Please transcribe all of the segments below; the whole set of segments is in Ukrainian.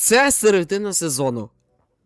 Це середина сезону.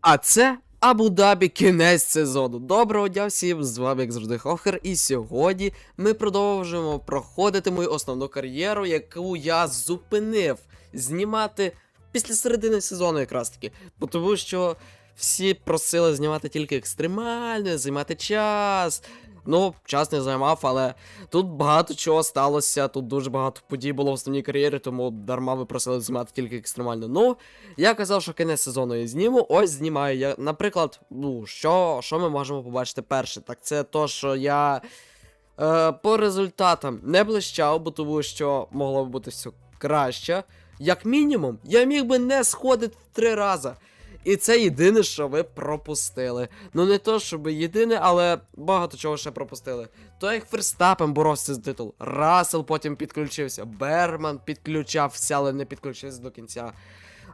А це Абу-Дабі кінець сезону. Доброго дня всім, з вами, як завжди, Хохер, і сьогодні ми продовжуємо проходити мою основну кар'єру, яку я зупинив знімати після середини сезону, якраз таки. Тому що всі просили знімати тільки екстремально, займати час. Ну, час не займав, але тут багато чого сталося, тут дуже багато подій було в основній кар'єрі, тому дарма ви просили знімати тільки екстремально. Ну, я казав, що кінець сезону я зніму, ось знімаю. Я, наприклад, ну, що, що ми можемо побачити перше? Так це то, що я е, по результатам не блищав, бо тому що могло б бути все краще. Як мінімум, я міг би не сходити три рази. І це єдине, що ви пропустили. Ну не то, щоб єдине, але багато чого ще пропустили. То як Ферстапен боровся з титул, Рассел потім підключився, Берман підключався, але не підключився до кінця.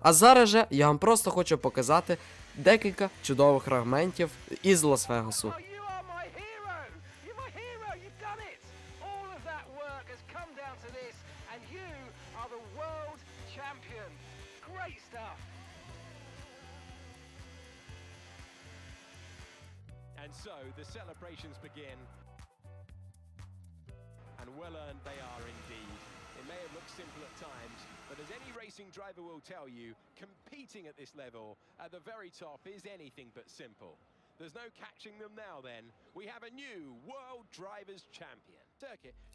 А зараз же я вам просто хочу показати декілька чудових фрагментів із Лас-Вегасу. And so the celebrations begin. And well earned they are indeed. It may have looked simple at times, but as any racing driver will tell you, competing at this level at the very top is anything but simple. There's no catching them now then. We have a new World Drivers' Champion.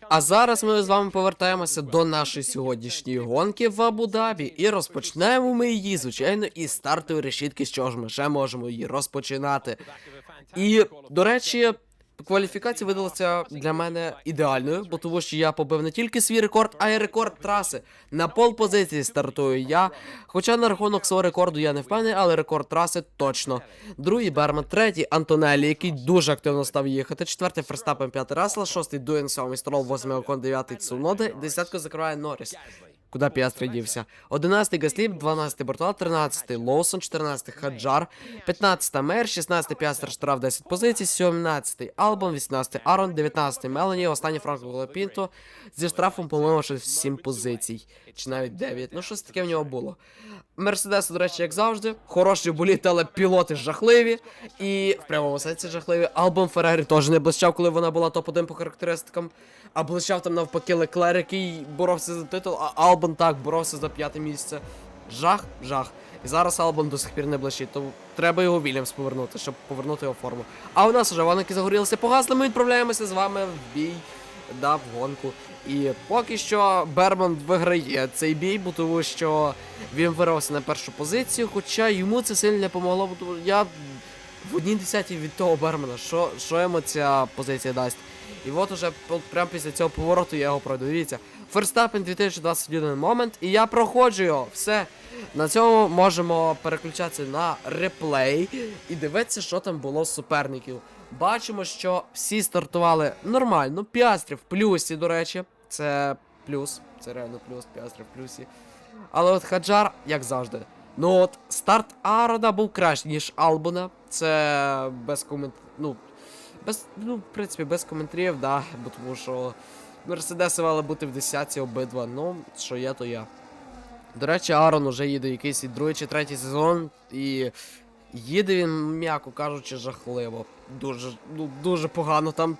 А зараз ми з вами повертаємося до нашої сьогоднішньої гонки в Абу-Дабі. І розпочнемо ми її, звичайно, із стартової решітки, що ж ми ще можемо її розпочинати. І, до речі, кваліфікація видалася для мене ідеальною, бо тому що я побив не тільки свій рекорд, а й рекорд траси. На пол позиції стартую я. Хоча на рахунок свого рекорду я не впевнений, але рекорд траси точно. Другий Берман, третій Антонелі, який дуже активно став їхати. Четвертий Ферстапен, п'ятий Рассел, шостий Дуен, сьомий Строл, восьмий Окон, дев'ятий Цунода, десятку закриває Норріс. Куди Піастри дівся? 11-й Гасліп, 12-й Бортал, 13-й Лоусон, 14-й Хаджар, 15-та Мер, 16-й Піастр штраф 10 позицій, 17-й Албон, 18-й Арон, 19-й Мелані, останній Франко Голопінто зі штрафом, по-моєму, щось в 7 позицій. Чи навіть 9. Ну, щось таке в нього було. Мерседес, до речі, як завжди, хороші боліти, але пілоти жахливі. І в прямому сенсі жахливі. Албон Феррері теж не блищав, коли вона була топ-1 по характеристикам. А блищав там навпаки Леклер, який боровся за титул, а Албон так боровся за п'яте місце. Жах, жах. І зараз Албон до сих пір не блищить, то треба його Вільямс повернути, щоб повернути його форму. А у нас вже ваники загорілися погасли, ми відправляємося з вами в бій. Да, в гонку. І поки що Берман виграє цей бій, бо тому що він вирався на першу позицію, хоча йому це сильно не помогло, бо я в одній десятій від того Бермана. Що, що йому ця позиція дасть? І от уже прямо після цього повороту я його пройду. Дивіться. Ферстапен 2021 момент, і я проходжу його. Все. На цьому можемо переключатися на реплей і дивитися, що там було з суперників. Бачимо, що всі стартували нормально. Піастрі в плюсі, до речі. Це плюс. Це реально плюс, піастрі в плюсі. Але от Хаджар, як завжди. Ну от старт Арода був краще, ніж Албона. Це без комент... Ну, без, ну, в принципі, без коментарів, да, бо тому що Мерседеси мали бути в десятці обидва. Ну, що є, то я. До речі, Арон уже їде якийсь другий чи третій сезон, і їде він, м'яко кажучи, жахливо. Дуже, ну, дуже погано. Там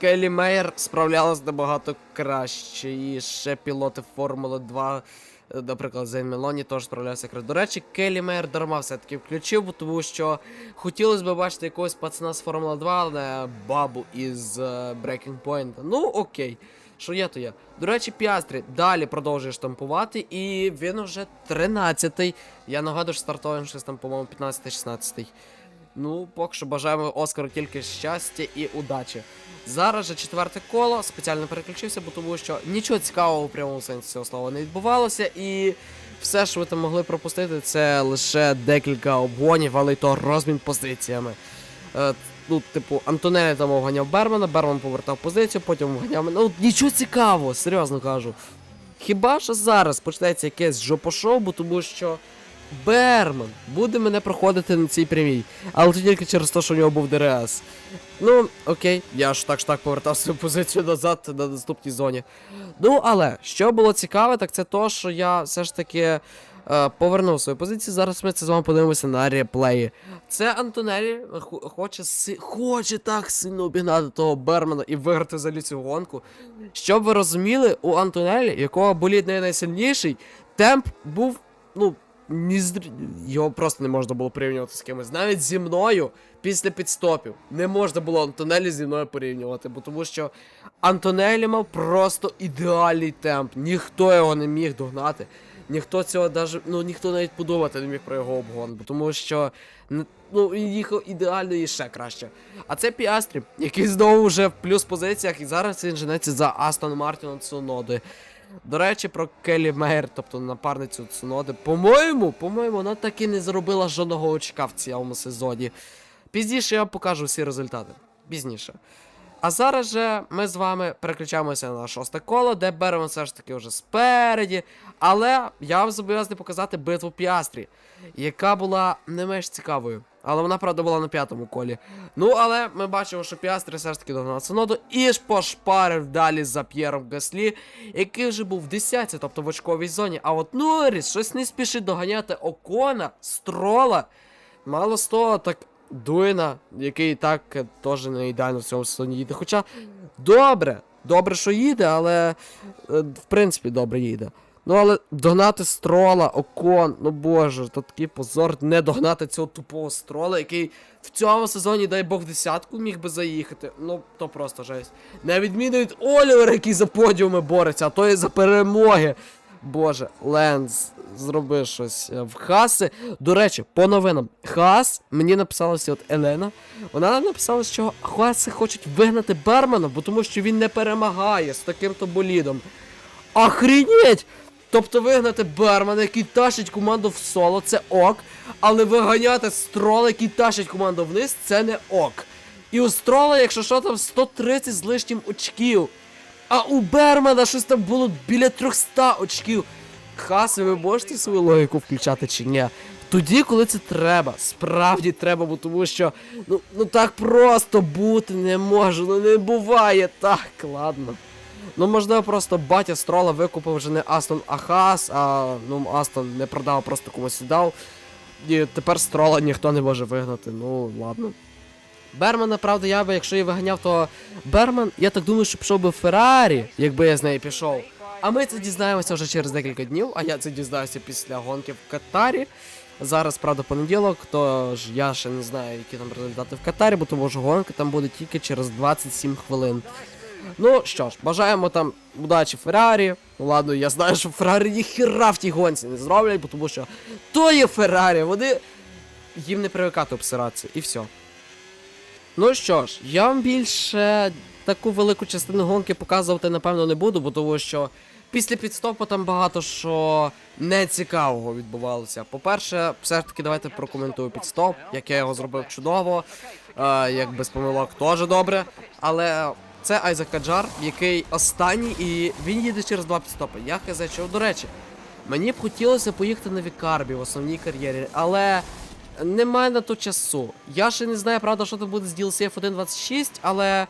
Келлі Мейер справлялась набагато краще. І ще пілоти Формули 2, е, наприклад, Зейн Мелоні теж справлявся краще. До речі, Келлі Мейер дарма все-таки включив, тому що хотілося б бачити якогось пацана з Формули 2, а не бабу із е, Breaking Point. Ну, окей. Що є, то є. До речі, Піастрі далі продовжує штампувати, і він уже 13-й. Я нагадую, що стартовий він щось там, по-моєму, 15-16. Ну, поки що бажаємо Оскару тільки щастя і удачі. Зараз же четверте коло, спеціально переключився, бо тому що нічого цікавого у прямому сенсі цього слова не відбувалося, і все, що ви там могли пропустити, це лише декілька обгонів, але й то розмін позиціями. Ну, типу, Антонелі там обганяв Бермана, Берман повертав позицію, потім обганяв мене. Ну, нічого цікавого, серйозно кажу. Хіба що зараз почнеться якесь жопошоу, тому що Берман буде мене проходити на цій прямій. Але це тільки через те, що у нього був ДРС. Ну, окей, я ж так ж так повертав свою позицію назад на наступній зоні. Ну, але що було цікаве, так це то, що я все ж таки. Е, повернув свою позицію. Зараз ми це з вами подивимося на реплеї. Це Антонелі хоче, си- хоче так сильно обігнати того Бермана і виграти взагалі цю гонку. Щоб ви розуміли, у Антонелі, якого болід не найсильніший, темп був, ну, ні з... його просто не можна було порівнювати з кимось. Навіть зі мною після підстопів не можна було Антонелі зі мною порівнювати, бо тому що Антонелі мав просто ідеальний темп. Ніхто його не міг догнати. Ніхто цього даже, ну ніхто навіть подумати не міг про його обгон, тому що ну, їхав ідеально і ще краще. А це Піастрі, який знову вже в плюс позиціях, і зараз він женеться за Астон Мартіном Цуноди. До речі, про Келі Мейер, тобто напарницю Цуноди. По-моєму, по-моєму, вона так і не заробила жодного очка в цьому сезоні. Пізніше я вам покажу всі результати. Пізніше. А зараз же ми з вами переключаємося на шосте коло, де беремо все ж таки вже спереді. Але я вам зобов'язаний показати битву Піастрі, яка була не менш цікавою. Але вона, правда, була на п'ятому колі. Ну, але ми бачимо, що Піастрі все ж таки догнав Соноду і ж пошпарив далі за П'єром Гаслі, який вже був в 10, тобто в очковій зоні. А от Норріс щось не спішить доганяти Окона, Строла. Мало з того, так Дуйна, який так теж не ідеально в цьому сезоні їде. Хоча добре, добре, що їде, але е, в принципі добре їде. Ну, але догнати строла, окон, ну боже, то такий позор не догнати цього тупого строла, який в цьому сезоні, дай Бог, десятку міг би заїхати. Ну, то просто жесть. Не відміну від Олівера, який за подіуми бореться, а то і за перемоги. Боже, Ленс, зроби щось е, в Хаси. До речі, по новинам. Хас, мені написала ось от Елена. Вона написала, що Хаси хочуть вигнати Бермана, бо тому що він не перемагає з таким-то болідом. Охренеть! Тобто вигнати Бермана, який тащить команду в соло, це ок. Але виганяти строла, який тащить команду вниз, це не ок. І у строла, якщо що, там 130 з лишнім очків. А у Бермана щось там було біля 300 очків. Хаси, ви можете свою логіку включати чи ні? Тоді, коли це треба, справді треба, бо тому що ну, ну так просто бути не може, ну не буває так, ладно. Ну, можливо, просто батя Строла викупив вже не Астон Ахас, а ну Астон не продав, просто комусь віддав. І тепер Строла ніхто не може вигнати. Ну, ладно. Бермана, правда, я би, якщо її виганяв, то Берман, я так думаю, що пішов би в Феррарі, якби я з нею пішов. А ми це дізнаємося вже через декілька днів, а я це дізнаюся після гонки в Катарі. Зараз, правда, понеділок, тож я ще не знаю, які там результати в Катарі, бо тому що гонка там буде тільки через 27 хвилин. Ну що ж, бажаємо там удачі Феррарі. Ну ладно, я знаю, що Феррарі ніхіра в тій гонці не зроблять, бо тому що то є Феррарі, вони їм не привикати обсиратися, і все. Ну що ж, я вам більше таку велику частину гонки показувати, напевно, не буду, бо тому що після підстопу там багато що нецікавого відбувалося. По-перше, все ж таки давайте прокоментую підстоп, як я його зробив чудово, е, як без помилок теж добре. Але це Айзек Каджар, який останній, і він їде через два підстопи. Я чого, до речі, мені б хотілося поїхати на Вікарбі в основній кар'єрі, але немає на то часу. Я ще не знаю, правда, що там буде з DLC F1.26, але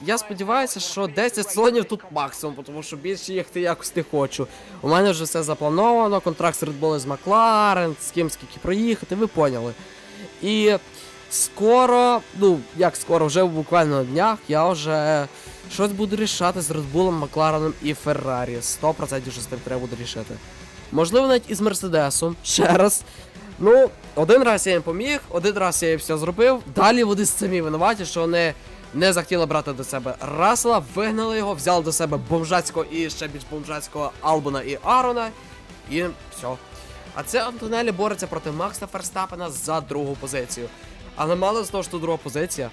я сподіваюся, що 10 слонів тут максимум, тому що більше їхати якось не хочу. У мене вже все заплановано, контракт з Red Bull з Макларен, з ким скільки проїхати, ви поняли. І скоро, ну як скоро, вже буквально на днях я вже щось буду рішати з Red Bull, Маклареном і Феррарі. 100% що з тим треба буде рішити. Можливо, навіть із Мерседесом. Ще раз. Ну, один раз я їм поміг, один раз я їм все зробив. Далі вони самі винуваті, що вони не захотіли брати до себе Рассела, вигнали його, взяли до себе бомжацького і ще більш бомжацького Албона і Арона. І все. А це Антонелі бореться проти Макса Ферстапена за другу позицію. Але мало з того, що друга позиція,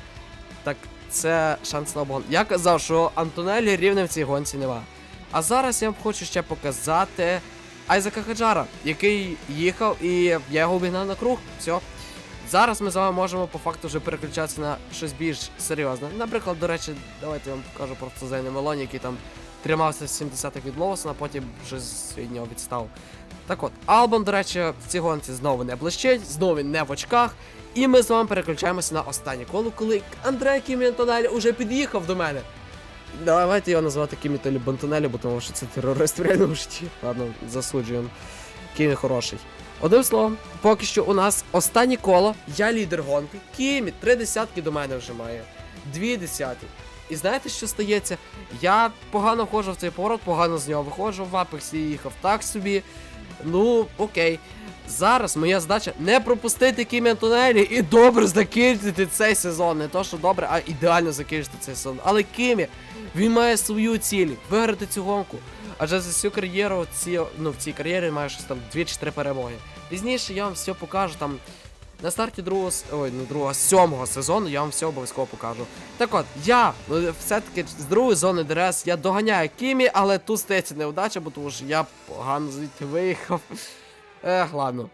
так це шанс на обгон. Я казав, що Антонелі рівне в цій гонці нема. А зараз я вам хочу ще показати Айзека Хаджара, який їхав, і я його обігнав на круг. Все. Зараз ми з вами можемо по факту вже переключатися на щось більш серйозне. Наприклад, до речі, давайте я вам покажу просто Зейна Мелоні, який там тримався з 70-х від Лоусона, потім щось від нього відстав. Так от, Албон, до речі, в цій гонці знову не блищить, знову не в очках. І ми з вами переключаємося на останнє коло, коли Андре Кімі уже під'їхав до мене. Давайте його назвати Кімі Толі Бантонелі, бо тому що це терорист в реальному житті. Ладно, засуджуємо. Кімі хороший. Одним словом, поки що у нас останнє коло, я лідер гонки. Кімі, три десятки до мене вже має. Дві десяті. І знаєте, що стається? Я погано входжу в цей поворот, погано з нього виходжу в апексі, їхав так собі. Ну, окей. Зараз моя задача не пропустити Кімі Антонелі і добре закінчити цей сезон. Не то, що добре, а ідеально закінчити цей сезон. Але Кімі, він має свою ціль виграти цю гонку. Адже за всю кар'єру ці, ну, в цій кар'єрі має щось там 2 чи 3 перемоги. Пізніше я вам все покажу там. На старті другого, ой, не другого, сьомого сезону я вам все обов'язково покажу. Так от, я ну, все-таки з другої зони ДРС я доганяю Кімі, але тут стається неудача, бо тому що я погано звідти виїхав. Ех, ладно.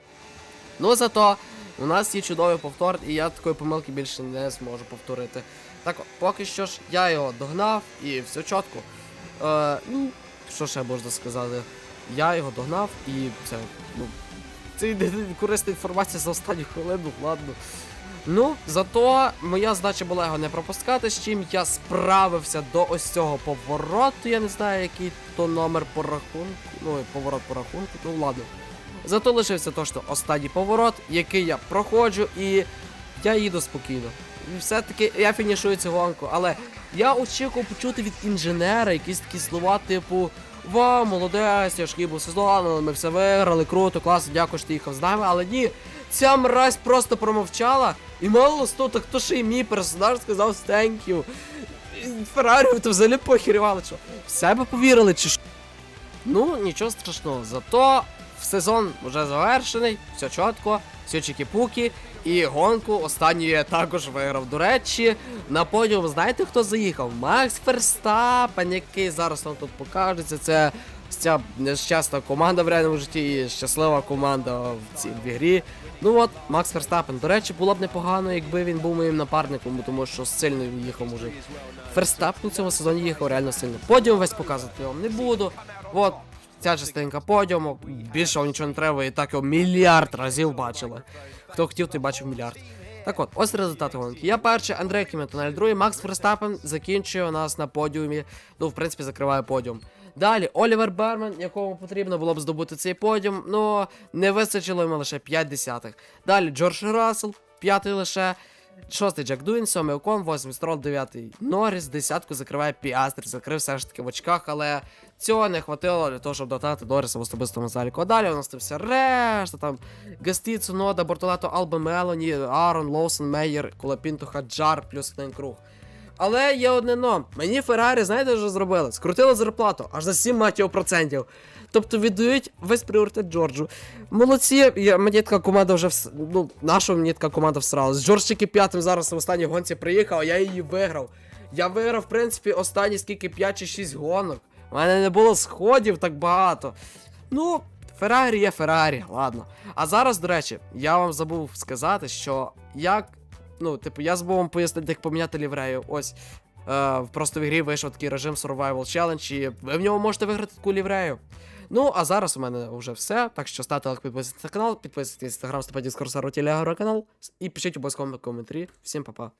Ну зато у нас є чудовий повтор, і я такої помилки більше не зможу повторити. Так, поки що ж я його догнав і все чітко. Е, ну, що ще можна сказати? Я його догнав і це, ну, це корисна інформація за останню хвилину, ладно. Ну, зато моя задача була його не пропускати, з чим я справився до ось цього повороту. Я не знаю, який то номер по рахунку. Ну, поворот по рахунку, ну ладно. Зато лишився то, що останній поворот, який я проходжу, і я їду спокійно. Все-таки я фінішую цю гонку, але я очікував почути від інженера якісь такі слова, типу. Вау, молодець, тяжкий був сезон, ми все виграли, круто, класно, дякую, що ти їхав з нами. Але ні, ця мразь просто промовчала. І мало того, так то ще й мій персонаж сказав thank you. Феррарі то взагалі похерювали, що. В себе повірили, чи що? Ну, нічого страшного, зато сезон вже завершений, все чітко, все чікі-пукі. І гонку останню я також виграв. До речі, на подіум знаєте, хто заїхав? Макс Ферстапен, який зараз вам тут покажеться. Це ця нещасна команда в реальному житті і щаслива команда в цій в грі. Ну от, Макс Ферстапен. До речі, було б непогано, якби він був моїм напарником, тому що сильно він їхав мужик. Ферстапен у цьому сезоні їхав реально сильно. Подіум весь показувати вам не буду. От, ця частинка подіуму, більше нічого не треба, і так його мільярд разів бачили. Хто хотів, той бачив мільярд. Так от, ось результати гонки. Я перший, Андрей Кіментонель, другий, Макс Ферстапен закінчує у нас на подіумі. Ну, в принципі, закриває подіум. Далі Олівер Берман, якому потрібно було б здобути цей подіум, ну не вистачило йому лише 5 десятих. Далі Джордж Рассел, п'ятий лише. Шостий Джек Дуін, сьомий Окон, восьмий Строл, дев'ятий Норріс, десятку закриває Піастр, закрив все ж таки в очках, але цього не хватило для того, щоб додати Норріса в особистому заліку. А далі у нас там все решта, там Гасті, Цунода, Бортолето, Алба Мелоні, Аарон, Лоусон, Мейєр, Кулапінто, Хаджар, плюс Круг. Але є одне но. Мені Феррарі, знаєте, що зробили? Скрутили зарплату аж за 7 матів процентів. Тобто віддають весь пріоритет Джорджу. Молодці, мені така команда вже вс... ну, наша мені така команда всралась. Джордж тільки п'ятим зараз в останній гонці приїхав, а я її виграв. Я виграв, в принципі, останні скільки 5 чи 6 гонок. У мене не було сходів так багато. Ну, Феррарі є Феррарі, ладно. А зараз, до речі, я вам забув сказати, що як. Ну, типу, я забув вам пояснити, як поміняти ліврею. Ось. Е, просто в ігрі вийшов такий режим Survival Challenge, і ви в ньому можете виграти таку ліврею. Ну, а зараз у мене вже все. Так що ставте лайк, підписуйтесь на канал, підписуйтесь на інстаграм, з сервер телеграм канал і пишіть обов'язково коментарі. Всім па-па.